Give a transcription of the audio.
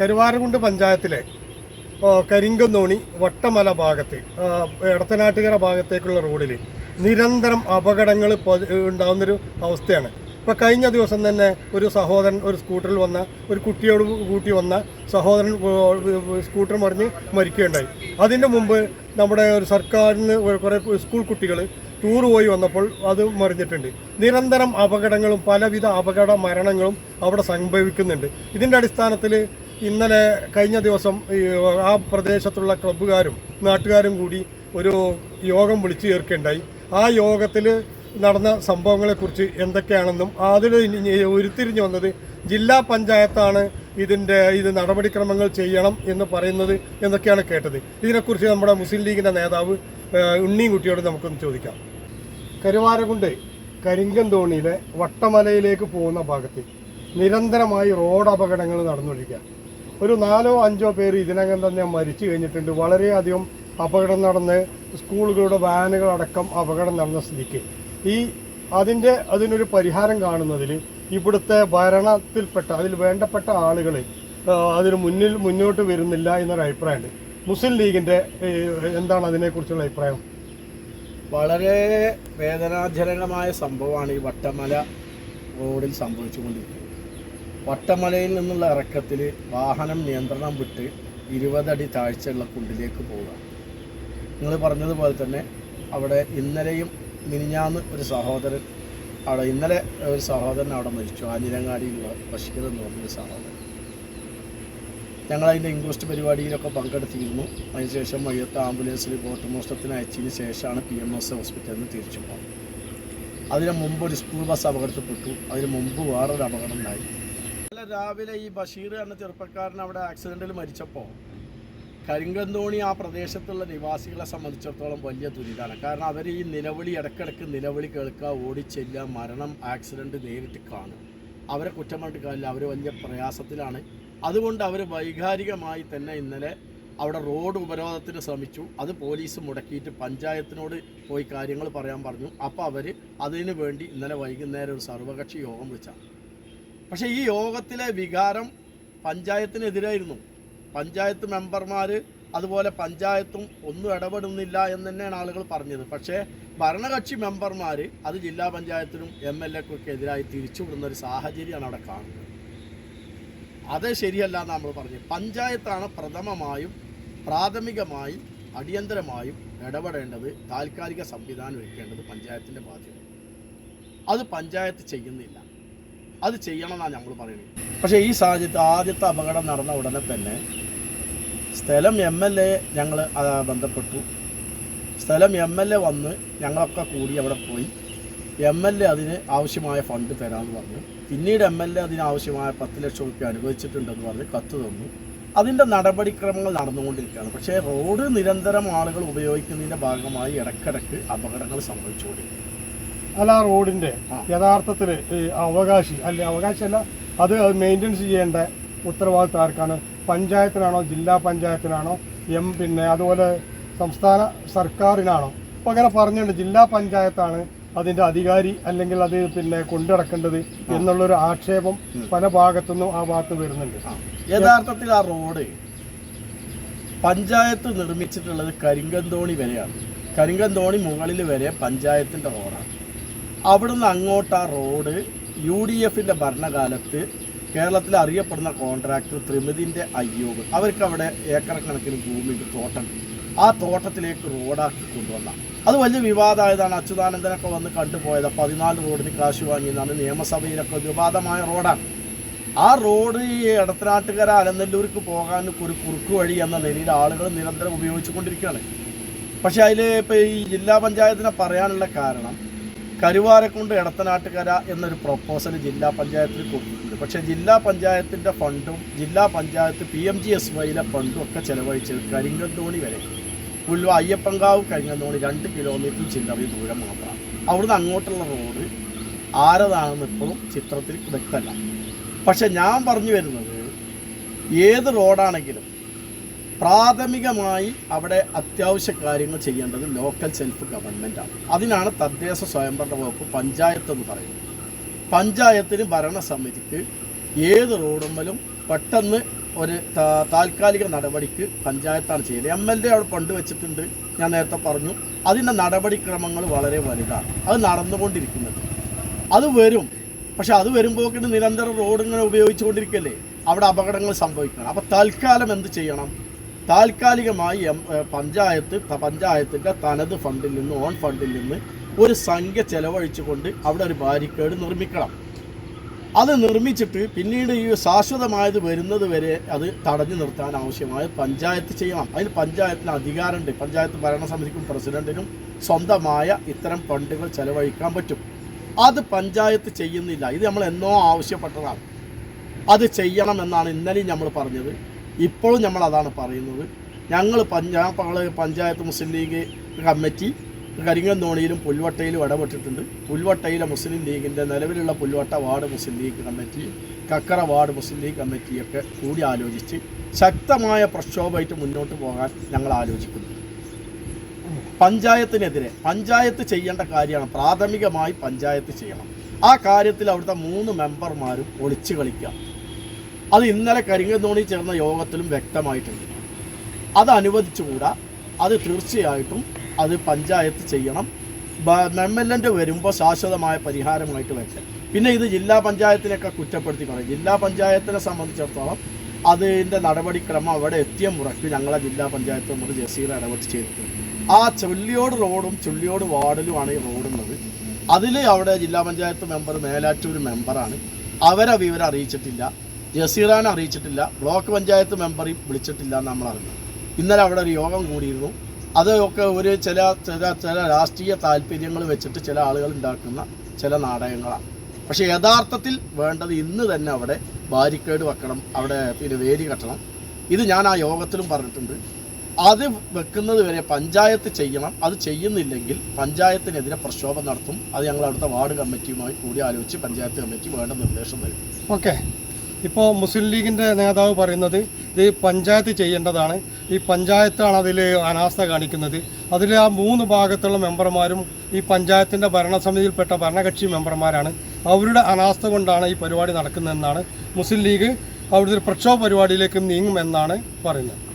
കരുവാരകുണ്ട് പഞ്ചായത്തിലെ കരിങ്കന്നോണി വട്ടമല ഭാഗത്ത് ഇടത്തനാട്ടുകര ഭാഗത്തേക്കുള്ള റോഡിൽ നിരന്തരം അപകടങ്ങൾ ഉണ്ടാകുന്നൊരു അവസ്ഥയാണ്. ഇപ്പോൾ കഴിഞ്ഞ ദിവസം തന്നെ ഒരു സഹോദരൻ ഒരു സ്കൂട്ടറിൽ വന്ന ഒരു കുട്ടിയോട് കൂട്ടി വന്ന സഹോദരൻ സ്കൂട്ടർ മറിഞ്ഞ് മരിക്കുകയുണ്ടായി. അതിന്റെ മുമ്പ് നമ്മുടെ ഒരു സർക്കാരിന് കുറേ സ്കൂൾ കുട്ടികൾ ടൂർ പോയി വന്നപ്പോൾ അത് മറിഞ്ഞിട്ടുണ്ട്. നിരന്തരം അപകടങ്ങളും പലവിധ അപകട മരണങ്ങളും അവിടെ സംഭവിക്കുന്നുണ്ട്. ഇതിന്റെ അടിസ്ഥാനത്തിൽ ഇന്നലെ കഴിഞ്ഞ ദിവസം ആ പ്രദേശത്തുള്ള ക്ലബ്ബുകാരും നാട്ടുകാരും കൂടി ഒരു യോഗം വിളിച്ചു ചേർക്കുകയുണ്ടായി. ആ യോഗത്തിൽ നടന്ന സംഭവങ്ങളെക്കുറിച്ച് എന്തൊക്കെയാണെന്നും അതിൽ ഉരുത്തിരിഞ്ഞു വന്നത് ജില്ലാ പഞ്ചായത്താണ് ഇതിന്റെ ഇത് നടപടിക്രമങ്ങൾ ചെയ്യണം എന്ന് പറയുന്നത് എന്നൊക്കെയാണ് കേട്ടത്. ഇതിനെക്കുറിച്ച് നമ്മുടെ മുസ്ലിം ലീഗിന്റെ നേതാവ് ഏഹ്, ഉണ്ണിൻകുട്ടിയോട് നമുക്കൊന്ന് ചോദിക്കാം. കരുവാരകുണ്ട് കരിങ്കന്തോണിയിലെ വട്ടമലയിലേക്ക് പോകുന്ന ഭാഗത്ത് നിരന്തരമായി റോഡ് അപകടങ്ങൾ നടന്നുകൊണ്ടിരിക്കുക ഒരു നാലോ അഞ്ചോ പേര് ഇതിനകം തന്നെ മരിച്ചു കഴിഞ്ഞിട്ടുണ്ട്. വളരെയധികം അപകടം നടന്ന് സ്കൂളുകളുടെ വാനുകളടക്കം അപകടം നടന്ന സ്ഥിതിക്ക്. ഈ അതിന്റെ അതിനൊരു പരിഹാരം കാണുന്നതിൽ ഇവിടുത്തെ ഭരണത്തിൽപ്പെട്ട അതിൽ വേണ്ടപ്പെട്ട ആളുകൾ അതിന് മുന്നിൽ മുന്നോട്ട് വരുന്നില്ല എന്നൊരു അഭിപ്രായമുണ്ട്. മുസ്ലിം ലീഗിന്റെ എന്താണ് അതിനെക്കുറിച്ചുള്ള അഭിപ്രായം? വളരെ വേദനാജനകമായ സംഭവമാണ് ഈ വട്ടമല റോഡിൽ സംഭവിച്ചുകൊണ്ടിരിക്കുന്നത്. വട്ടമലയിൽ നിന്നുള്ള ഇറക്കത്തിൽ വാഹനം നിയന്ത്രണം വിട്ട് ഇരുപതടി താഴ്ചയുള്ള കുണ്ടിലേക്ക് പോവുക. നിങ്ങൾ പറഞ്ഞതുപോലെ തന്നെ അവിടെ ഇന്നലെയും മിനിഞ്ഞാന്ന് ഒരു സഹോദരൻ അവിടെ ഇന്നലെ ഒരു സഹോദരൻ അവിടെ മരിച്ചു. ആഞ്ഞിരങ്ങാടിയിലുള്ള ബഷീർ എന്ന് പറഞ്ഞൊരു സഹോദരൻ. ഞങ്ങളതിന്റെ ഇൻക്വസ്റ്റ് പരിപാടിയിലൊക്കെ പങ്കെടുത്തിരുന്നു. അതിനുശേഷം വയ്യത്ത് ആംബുലൻസിൽ പോസ്റ്റ്മോർട്ടത്തിന് അയച്ചതിന് ശേഷമാണ് പി എം എസ് ഹോസ്പിറ്റലിൽ നിന്ന് തിരിച്ചു പോകുന്നത് അതിന് മുമ്പ് ഒരു സ്കൂൾ ബസ് അപകടത്തിൽപ്പെട്ടു. അതിന് മുമ്പ് വേറൊരു അപകടം ഉണ്ടായി. ഇന്നലെ രാവിലെ ഈ ബഷീർ എന്ന ചെറുപ്പക്കാരൻ അവിടെ ആക്സിഡന്റിൽ മരിച്ചപ്പോൾ കരിങ്കന്തോണി ആ പ്രദേശത്തുള്ള നിവാസികളെ സംബന്ധിച്ചിടത്തോളം വലിയ ദുരിതമാണ് കാരണം അവർ ഈ നിലവിളി ഇടക്കിടക്ക് നിലവിളി കേൾക്കുക ഓടിച്ചെല്ലുക മരണം ആക്സിഡന്റ് നേരിട്ട് കാണും അവരെ കുറ്റം കാര്യമില്ല. അവർ വലിയ പ്രയാസത്തിലാണ്. അതുകൊണ്ട് അവർ വൈകാരികമായി തന്നെ ഇന്നലെ അവിടെ റോഡ് ഉപരോധത്തിന് ശ്രമിച്ചു. അത് പോലീസ് മുടക്കിയിട്ട് പഞ്ചായത്തിനോട് പോയി കാര്യങ്ങൾ പറയാൻ പറഞ്ഞു. അപ്പോൾ അവർ അതിനു വേണ്ടി ഇന്നലെ വൈകുന്നേരം ഒരു സർവകക്ഷി യോഗം വെച്ചാണ് പക്ഷേ ഈ യോഗത്തിലെ വികാരം പഞ്ചായത്തിനെതിരായിരുന്നു. പഞ്ചായത്ത് മെമ്പർമാർ അതുപോലെ പഞ്ചായത്തും ഒന്നും ഇടപെടുന്നില്ല എന്ന് തന്നെയാണ് ആളുകൾ പറഞ്ഞത്. പക്ഷേ ഭരണകക്ഷി മെമ്പർമാർ അത് ജില്ലാ പഞ്ചായത്തിനും എം എൽ എക്കൊക്കെ എതിരായി തിരിച്ചുവിടുന്ന ഒരു സാഹചര്യമാണ് അവിടെ കാണുന്നത്. അത് ശരിയല്ല എന്ന് നമ്മൾ പറഞ്ഞു പഞ്ചായത്താണ് പ്രഥമമായും പ്രാഥമികമായും അടിയന്തരമായും ഇടപെടേണ്ടത് താൽക്കാലിക സംവിധാനം ഒരുക്കേണ്ടത് പഞ്ചായത്തിന്റെ ബാധ്യത അത് പഞ്ചായത്ത് ചെയ്യുന്നില്ല. അത് ചെയ്യണമെന്നാണ് നമ്മൾ പറയുന്നത്. പക്ഷേ ഈ സാഹചര്യത്തിൽ ആദ്യത്തെ അപകടം നടന്ന ഉടനെ തന്നെ സ്ഥലം എം എൽ എ ഞങ്ങൾ ബന്ധപ്പെട്ടു. സ്ഥലം എം എൽ എ വന്ന് ഞങ്ങളൊക്കെ കൂടി അവിടെ പോയി. എം എൽ എ അതിന് ആവശ്യമായ ഫണ്ട് തരാമെന്ന് പറഞ്ഞു. പിന്നീട് എം എൽ എ അതിനാവശ്യമായ പത്ത് ലക്ഷം റുപ്യ അനുവദിച്ചിട്ടുണ്ടെന്ന് പറഞ്ഞ് കത്ത് തന്നു. അതിന്റെ നടപടിക്രമങ്ങൾ നടന്നുകൊണ്ടിരിക്കുകയാണ്. പക്ഷേ റോഡ് നിരന്തരം ആളുകൾ ഉപയോഗിക്കുന്നതിന്റെ ഭാഗമായി ഇടയ്ക്കിടയ്ക്ക് അപകടങ്ങൾ സംഭവിച്ചുകൊണ്ടിരിക്കും അല്ല ആ റോഡിന്റെ യഥാർത്ഥത്തിൽ ഈ അവകാശി അല്ലെ അവകാശമല്ല അത് മെയിന്റെനൻസ് ചെയ്യേണ്ട ഉത്തരവാദിത്വം ആർക്കാണ്? പഞ്ചായത്തിനാണോ ജില്ലാ പഞ്ചായത്തിനാണോ എം പിന്നെ അതുപോലെ സംസ്ഥാന സർക്കാരിനാണോ? അപ്പോൾ അങ്ങനെ പറഞ്ഞിട്ടുണ്ട് ജില്ലാ പഞ്ചായത്താണ് അതിന്റെ അധികാരി അല്ലെങ്കിൽ അത് പിന്നെ കൊണ്ടുനടക്കേണ്ടത് എന്നുള്ളൊരു ആക്ഷേപം പല ഭാഗത്തുനിന്നും ആ ഭാഗത്ത് വരുന്നുണ്ട്. യഥാർത്ഥത്തിൽ ആ റോഡ് പഞ്ചായത്ത് നിർമ്മിച്ചിട്ടുള്ളത് കരിങ്കന്തോണി വരെയാണ്. കരിങ്കന്തോണി മുകളിൽ വരെ പഞ്ചായത്തിന്റെ റോഡാണ്. അവിടുന്ന് അങ്ങോട്ട് ആ റോഡ് യു ഡി എഫിന്റെ ഭരണകാലത്ത് കേരളത്തിൽ അറിയപ്പെടുന്ന കോൺട്രാക്ടർ ത്രിമിതിന്റെ അയ്യൂബ് അവർക്ക് അവിടെ ഏക്കർ കണക്കിന് ഭൂമിക്ക് തോട്ടം. ആ തോട്ടത്തിലേക്ക് റോഡാക്കി കൊണ്ടുവന്ന. അത് വലിയ വിവാദമായതാണ്. അച്യുതാനന്ദനൊക്കെ വന്ന് കണ്ടുപോയത്. പതിനാല് റോഡിന് കാശ് വാങ്ങിയതാണ് നിയമസഭയിലൊക്കെ വിവാദമായ റോഡാണ്. ആ റോഡ് ഈ ഇടത്തനാട്ടുകര അലനെല്ലൂർക്ക് പോകാൻ ഒരു കുറുക്ക് വഴി എന്ന നിലയിൽ ആളുകൾ നിരന്തരം ഉപയോഗിച്ചുകൊണ്ടിരിക്കുകയാണ്. പക്ഷേ അതിൽ ഇപ്പോൾ ഈ ജില്ലാ പഞ്ചായത്തിനെ പറയാനുള്ള കാരണം കരുവാരക്കുണ്ട് എടത്തനാട്ടുകര എന്നൊരു പ്രൊപ്പോസൽ ജില്ലാ പഞ്ചായത്തിൽ കൊടുത്തിട്ടുണ്ട്. പക്ഷേ ജില്ലാ പഞ്ചായത്തിന്റെ ഫണ്ടും ജില്ലാ panchayat P M G S വൈയിലെ ഫണ്ടും ഒക്കെ ചെലവഴിച്ചത് കരിങ്കന്തോണി വരെ. പുല്ലുവ അയ്യപ്പങ്കാവ് കരിങ്കന്തോണി രണ്ട് കിലോമീറ്റർ ചില്ലറി ദൂരം മാത്രമാണ്. അവിടുന്ന് അങ്ങോട്ടുള്ള റോഡ് ആരതാണെന്ന് ഇപ്പോഴും ചിത്രത്തിൽ വ്യക്തമല്ല. പക്ഷെ ഞാൻ പറഞ്ഞു വരുന്നത് ഏത് റോഡാണെങ്കിലും പ്രാഥമികമായി അവിടെ അത്യാവശ്യ കാര്യങ്ങൾ ചെയ്യേണ്ടത് ലോക്കൽ സെൽഫ് ഗവൺമെന്റാണ് അതിനാണ് തദ്ദേശ സ്വയംഭരണ വകുപ്പ് പഞ്ചായത്ത് എന്ന് പറയുന്നത്. പഞ്ചായത്തിന് ഭരണസമിതിക്ക് ഏത് റോഡുമ്മലും പെട്ടെന്ന് ഒരു താൽക്കാലിക നടപടിക്ക് പഞ്ചായത്താണ് ചെയ്യുന്നത് എം എൽ എ അവിടെ പണ്ട് വെച്ചിട്ടുണ്ട്. ഞാൻ നേരത്തെ പറഞ്ഞു. അതിന്റെ നടപടിക്രമങ്ങൾ വളരെ വലുതാണ്. അത് നടന്നുകൊണ്ടിരിക്കുന്നത്. അത് വരും. പക്ഷെ അത് വരുമ്പോൾ നിരന്തരം റോഡ് ഇങ്ങനെ ഉപയോഗിച്ചുകൊണ്ടിരിക്കല്ലേ? അവിടെ അപകടങ്ങൾ സംഭവിക്കണം. അപ്പോൾ തൽക്കാലം എന്ത് ചെയ്യണം? താൽക്കാലികമായി എം പഞ്ചായത്ത് പഞ്ചായത്തിന്റെ തനത് ഫണ്ടിൽ നിന്ന് ഓൺ ഫണ്ടിൽ നിന്ന് ഒരു സംഖ്യ ചെലവഴിച്ചുകൊണ്ട് അവിടെ ഒരു ബാരിക്കേഡ് നിർമ്മിക്കണം. അത് നിർമ്മിച്ചിട്ട് പിന്നീട് ഈ ശാശ്വതമായത് വരുന്നത് വരെ അത് തടഞ്ഞു നിർത്താൻ ആവശ്യമായ പഞ്ചായത്ത് ചെയ്യണം. അതിന് പഞ്ചായത്തിന് അധികാരമുണ്ട്. പഞ്ചായത്ത് ഭരണസമിതിക്കും പ്രസിഡന്റിനും സ്വന്തമായ ഇത്തരം ഫണ്ടുകൾ ചെലവഴിക്കാൻ പറ്റും. അത് പഞ്ചായത്ത് ചെയ്യുന്നില്ല. ഇത് നമ്മൾ എന്നോ ആവശ്യപ്പെട്ടതാണ്. അത് ചെയ്യണമെന്നാണ് ഇന്നലെയും നമ്മൾ പറഞ്ഞത്. ഇപ്പോഴും നമ്മൾ അതാണ് പറയുന്നത്. ഞങ്ങൾ പഞ്ചായത്ത് പഞ്ചായത്ത് മുസ്ലിം ലീഗ് കമ്മിറ്റി കരിങ്ങന്തോണിയിലും പുൽവട്ടയിലും ഇടപെട്ടിട്ടുണ്ട്. പുൽവട്ടയിലെ മുസ്ലിം ലീഗിന്റെ നിലവിലുള്ള Pulvatta ward Muslim League committee Kakkara ward Muslim League കമ്മിറ്റിയൊക്കെ കൂടി ആലോചിച്ച് ശക്തമായ പ്രക്ഷോഭമായിട്ട് മുന്നോട്ട് പോകാൻ ഞങ്ങൾ ആലോചിക്കുന്നു. പഞ്ചായത്തിനെതിരെ പഞ്ചായത്ത് ചെയ്യേണ്ട കാര്യമാണ് പ്രാഥമികമായി പഞ്ചായത്ത് ചെയ്യണം. ആ കാര്യത്തിൽ അവിടുത്തെ മൂന്ന് മെമ്പർമാരും ഒളിച്ചു കളിക്കുക. അത് ഇന്നലെ കരിങ്കന്തോണി ചേർന്ന യോഗത്തിലും വ്യക്തമായിട്ടുണ്ട്. അത് അനുവദിച്ചുകൂടാ. അത് തീർച്ചയായിട്ടും അത് പഞ്ചായത്ത് ചെയ്യണം. എം എൽ വരുമ്പോൾ ശാശ്വതമായ പരിഹാരമായിട്ട് വരട്ടെ പിന്നെ ഇത് ജില്ലാ പഞ്ചായത്തിനൊക്കെ കുറ്റപ്പെടുത്തി പറയും. ജില്ലാ പഞ്ചായത്തിനെ സംബന്ധിച്ചിടത്തോളം അതിന്റെ നടപടിക്രമം അവിടെ എത്തിയ മുറയ്ക്ക് ഞങ്ങളെ ജില്ലാ പഞ്ചായത്ത് നമ്മൾ ജസീറ ഇടപെട്ട് ചെയ്തിട്ടുണ്ട് ആ ചുള്ളിയോട് റോഡും ചുള്ളിയോട് വാർഡിലുമാണ് ഈ റോഡുള്ളത് അതിൽ അവിടെ ജില്ലാ പഞ്ചായത്ത് മെമ്പർ മേലാറ്റൂർ മെമ്പറാണ്. അവരെ വിവരം അറിയിച്ചിട്ടില്ല. ജസീറാനെ അറിയിച്ചിട്ടില്ല ബ്ലോക്ക് പഞ്ചായത്ത് മെമ്പറെയും വിളിച്ചിട്ടില്ല എന്ന് നമ്മൾ അറിഞ്ഞു. ഇന്നലെ അവിടെ ഒരു യോഗം കൂടിയിരുന്നു. അതൊക്കെ ഒരു ചില ചില ചില രാഷ്ട്രീയ താല്പര്യങ്ങൾ വെച്ചിട്ട് ചില ആളുകൾ ഉണ്ടാക്കുന്ന ചില നാടകങ്ങളാണ്. പക്ഷേ യഥാർത്ഥത്തിൽ വേണ്ടത് ഇന്ന് തന്നെ അവിടെ ബാരിക്കേഡ് വെക്കണം അവിടെ പിന്നെ വേലി കെട്ടണം. ഇത് ഞാൻ ആ യോഗത്തിലും പറഞ്ഞിട്ടുണ്ട്. അത് വെക്കുന്നത് വരെ പഞ്ചായത്ത് ചെയ്യണം. അത് ചെയ്യുന്നില്ലെങ്കിൽ പഞ്ചായത്തിനെതിരെ പ്രക്ഷോഭം നടത്തും. അത് ഞങ്ങൾ അടുത്ത വാർഡ് കമ്മിറ്റിയുമായി കൂടി ആലോചിച്ച് പഞ്ചായത്ത് കമ്മിറ്റി വേണ്ട നിർദ്ദേശം തരും. ഓക്കെ. ഇപ്പോൾ മുസ്ലിം ലീഗിന്റെ നേതാവ് പറയുന്നത് ഇത് പഞ്ചായത്ത് ചെയ്യേണ്ടതാണ്. ഈ പഞ്ചായത്താണ് അതിൽ അനാസ്ഥ കാണിക്കുന്നത്. അതിൽ ആ മൂന്ന് ഭാഗത്തുള്ള മെമ്പർമാരും ഈ പഞ്ചായത്തിന്റെ ഭരണസമിതിയിൽപ്പെട്ട ഭരണകക്ഷി മെമ്പർമാരാണ്. അവരുടെ അനാസ്ഥ കൊണ്ടാണ് ഈ പരിപാടി നടക്കുന്നതെന്നാണ് മുസ്ലിം ലീഗ് അവിടുത്തെ പ്രക്ഷോഭ പരിപാടിയിലേക്ക് നീങ്ങുമെന്നാണ് പറയുന്നത്.